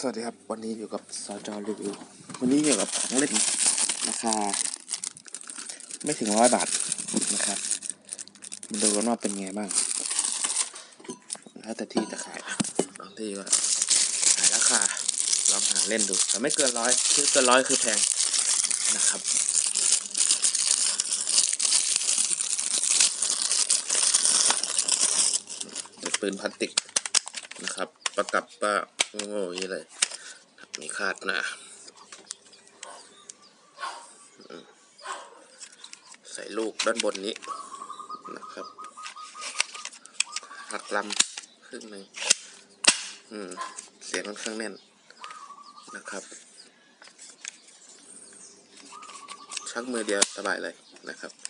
สวัสดีครับ วันนี้อยู่กับซอจอรีวิว วันนี้อยู่กับของเล่นราคา ไม่ถึงร้อยบาทนะครับมาดูกันว่าเป็นไงบ้าง แล้วแต่ที่จะขายบางที่ก็ขายราคาลองหาเล่นดู แต่ไม่เกินร้อยคือเกินร้อยคือแพงนะครับปืนพลาสติกนะครับ ประกับปะ โอ้โหอยางนี้เลยมีคาดหนะใส่ลูกด้านบนนี้นะครับหักลำครึ่งหนึ่งเสียงค่อนข้างแน่นนะครับ ชักมือเดียวสบายเลยนะครับ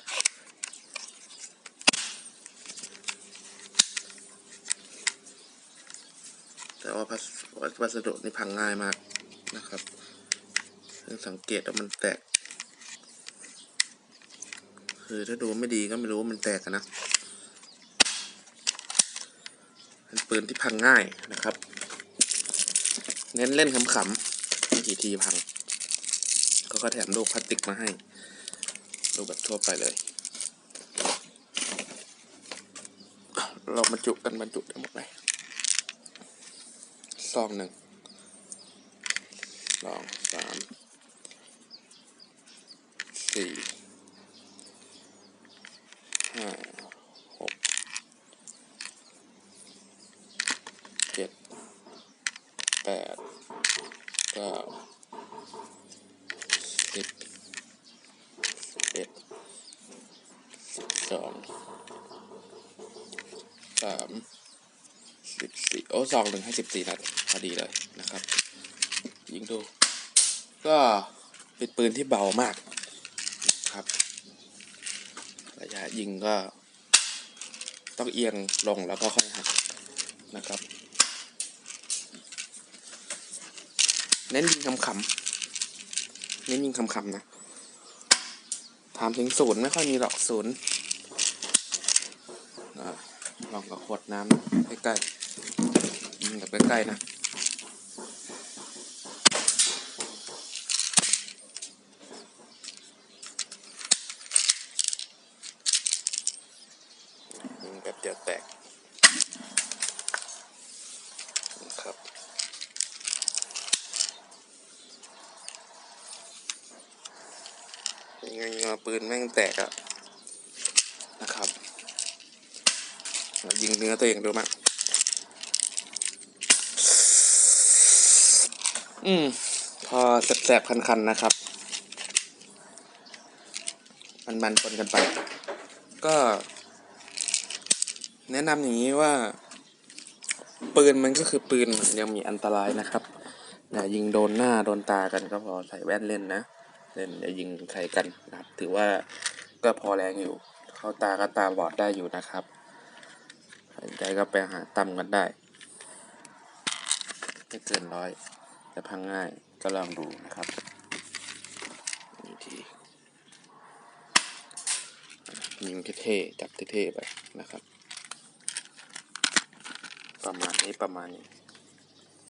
แต่ว่าวัสดุนี่พังง่ายมากนะครับเพิ่งสังเกตว่ามันแตก คือถ้าดูไม่ดีก็ไม่รู้ว่ามันแตกนะเป็นปืนที่พังง่ายนะครับ เน้นเล่นขำๆไม่กี่ทีพังก็ก็แถมลูกพลาสติกมาให้ลูกแบบทั่วไปเลย เราบรรจุกันบรรจุได้หมดเลย ซองหนึ่งสองสามสี่ห้าหกเจ็ดแปดเก้าสิบสิบเอ็ดสิบสองสาม สิบสี่โอ้สองหนึ่งให้สิบสี่นัดพอดีเลยนะครับ ยิงดู ก็เป็นปืนที่เบามากครับ ระยะยิงก็ ต้องเอียงลงแล้วก็ค่อยหักนะครับ เน้นยิงคำๆเน้นยิงคำๆนะถามถึงศูนย์ไม่ค่อยมีหรอกศูนย์ลองกับขวดน้ำใกล้ๆ ใกล้ๆนะแบบเดียวแตกนะครับยิงยิงมาปืนแม่งแตกอะนะครับ ยิงเนื้อตัวเองดูมั้ง อืม พอแสบๆ คันๆ นะครับ มันๆปนกันไป ก็ แนะนำอย่างนี้ว่า ปืนมันก็คือปืนมันยังมีอันตรายนะครับอย่ายิงโดนหน้าโดนตากันก็พอใส่แว่นเล่นนะเล่นอย่ายิงใครกันนะครับถือว่าก็พอแรงอยู่ เข้าตาก็ตาบอดได้อยู่นะครับสนใจก็ไปหาตั้มกันได้ไม่เกินร้อย จะพังง่ายก็ลองดูนะครับนี่ทียิงเท่ๆจับเท่ๆไปนะครับ ประมาณนี้ประมาณนี้